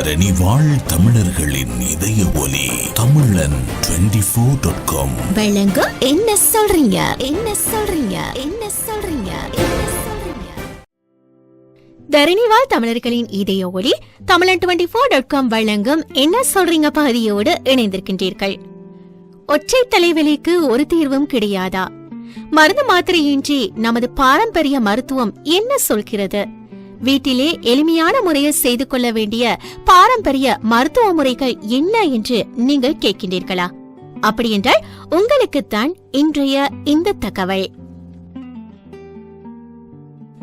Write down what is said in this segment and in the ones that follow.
தரணி வாழ் தமிழர்களின் இதய ஒலி தமிழன் ஃபோர் டாட் காம் என்ன சொல்றீங்க? என்ன சொல்றீங்க? என்ன சொல்றீங்க? என்ன சொல்றீங்க? தரணிவால் தமிழர்களின் இதய ஒளி தமிழன் டுவெண்டி ஃபோர் டாட் காம் வழங்கும் என்ன சொல்றீங்க பகுதியோடு இணைந்திருக்கின்றீர்கள். ஒற்றை தலைவலிக்கு ஒரு தீர்வும் கிடையாதா? மருந்து மாத்திரையின்றி நமது பாரம்பரிய மருத்துவம் என்ன சொல்கிறது? வீட்டிலே எளிமையான முறையில் செய்து கொள்ள வேண்டிய பாரம்பரிய மருத்துவ முறைகள் என்ன என்று நீங்கள் கேட்கின்றீர்களா? அப்படியென்றால் உங்களுக்குத்தான் இன்றைய இந்த தகவல்.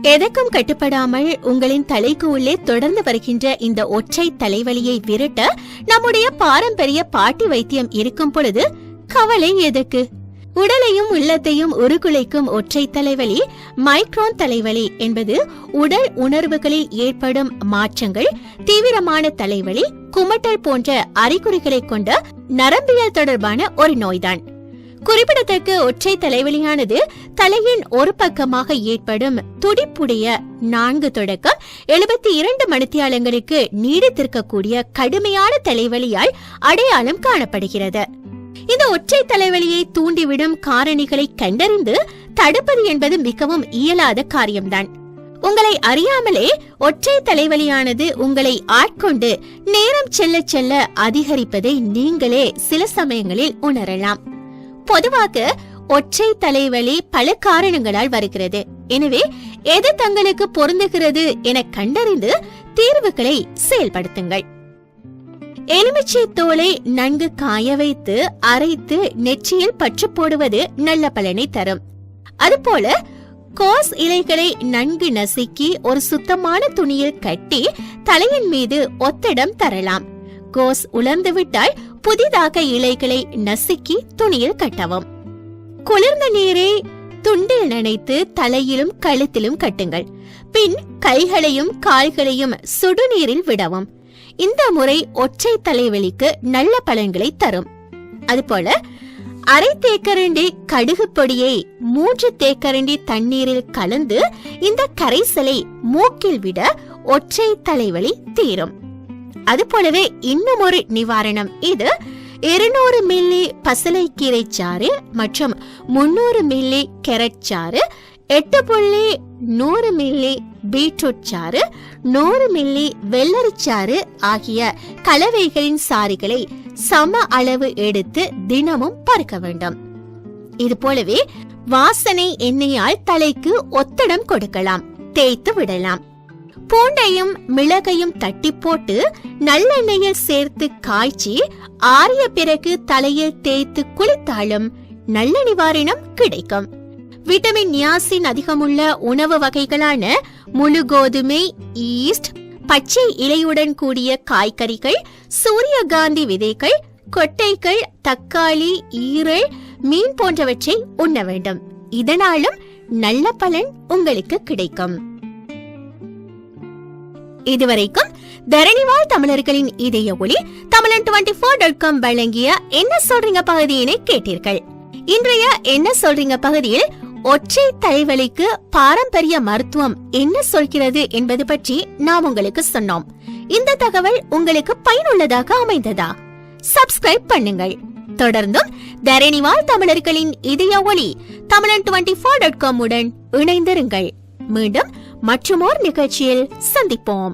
எதற்கும் கட்டுப்படாமல் உங்களின் தலைக்கு உள்ளே தொடர்ந்து வருகின்ற இந்த ஒற்றை தலைவலியை விரட்ட நம்முடைய பாரம்பரிய பாட்டி வைத்தியம் இருக்கும் பொழுது கவலை எதற்கு? உடலையும் உள்ளத்தையும் உருகுலைக்கும் ஒற்றை தலைவலி மைக்ரோன் தலைவலி என்பது உடல் உணர்வுகளில் ஏற்படும் மாற்றங்கள் தீவிரமான தலைவலி குமட்டல் போன்ற அறிகுறிகளை கொண்ட நரம்பியல் தொடர்பான ஒரு நோய்தான். குறிப்பிடத்தக்க ஒற்றை தலைவலியானது தலையின் ஒரு பக்கமாக ஏற்படும் துடிப்புடைய நான்கு தொடக்கம் எழுபத்தி இரண்டு மணித்தியாலங்களுக்கு நீடித்திருக்கக்கூடிய கடுமையான தலைவலியால் அடையாளம் காணப்படுகிறது. இந்த ஒற்றை தலைவலியை தூண்டிவிடும் காரணிகளை கண்டறிந்து தடுப்பது என்பது மிகவும் இயலாத காரியம்தான். உங்களை அறியாமலே ஒற்றை தலைவலியானது உங்களை ஆட்கொண்டு நேரம் செல்ல செல்ல அதிகரிப்பதை நீங்களே சில சமயங்களில் உணரலாம். பொதுவாக ஒற்றை தலைவலி பல காரணங்களால் வருகிறது. எனவே எது தங்களுக்கு பொருந்துகிறது என கண்டறிந்து தீர்வுகளை செயல்படுத்துங்கள். எலுமிச்சை தோலை நன்கு காய வைத்து அரைத்து நெற்றியில் பற்று போடுவது நல்ல பலனை தரும். அதுபோல கோஸ் இலைகளை நன்கு நசுக்கி ஒரு சுத்தமான துணியில் கட்டி தலையின் மீது ஒத்திடம் தரலாம். கோஸ் உலர்ந்து விட்டால் புதிதாக இலைகளை நசுக்கி துணியில் கட்டவும். குளிர்ந்த நீரை துண்டில் நனைத்து தலையிலும் கழுத்திலும் கட்டுங்கள். பின் கைகளையும் கால்களையும் சுடுநீரில் விடவும். இந்த முறை ஒற்றை தலைவலிக்கு நல்ல பலன்களை தரும். அதுபோல அரை தேக்கரண்டி கடுகு பொடியை மூன்று தேக்கரண்டி தண்ணீரில் கலந்து இந்த கரைசலை மூக்கில் விட ஒற்றை தலைவலி தீரும். அதுபோலவே இன்னும் ஒரு நிவாரணம் இது. இருநூறு மில்லி பசலைக்கீரை சாறு மற்றும் முன்னூறு மில்லி கேரட் சாறு எட்டு புள்ளி நூறு மில்லி பீட்ரூட் சாறு நூறு மில்லி வெள்ளரிச்சாறு ஆகிய கலவைகளின் சாறுகளை சம அளவு எடுத்து தினமும் பருக்க வேண்டும். இது போலவே வாசனை எண்ணெயால் தலைக்கு ஒத்தடம் கொடுக்கலாம் தேய்த்து விடலாம். பூண்டையும் மிளகையும் தட்டி போட்டு நல்லெண்ணெயில் சேர்த்து காய்ச்சி ஆறிய பிறகு தலையில் தேய்த்து குளித்தாலும் நல்ல நிவாரணம் கிடைக்கும். விட்டமின் நியாசின் அதிகமுள்ள உணவு வகைகளான முழு கோதுமை ஈஸ்ட் பச்சை இலையுடன் கூடிய காய்கறிகள் சூரியகாந்தி விதைகள் கொட்டைகள் தக்காளி ஈரல் மீன் போன்றவற்றை உண்ண வேண்டும். இதனாலும் நல்ல பலன் உங்களுக்கு கிடைக்கும். இதுவரைக்கும் தரணிவால் தமிழர்களின் இதய ஒளி தமிழன் டுவெண்டி ஃபோர் டாட் காம் வழங்கிய என்ன சொல்றீங்க பகுதியினை கேட்டீர்கள். இன்றைய என்ன சொல்றீங்க பகுதியில் ஒற்றை தலைவலிக்கு பாரம்பரிய மருத்துவம் என்ன சொல்கிறது என்பது பற்றி நாம் உங்களுக்கு சொன்னோம். இந்த தகவல் உங்களுக்கு பயனுள்ளதாக அமைந்ததா? சப்ஸ்கிரைப் பண்ணுங்கள். தொடர்ந்தும் தரணிவால் தமிழர்களின் இதய ஒளி தமிழன் டுவெண்டி ஃபோர் டாட் காம் உடன் இணைந்திருங்கள். மீண்டும் மற்றுமோர் நிகழ்ச்சியில் சந்திப்போம்.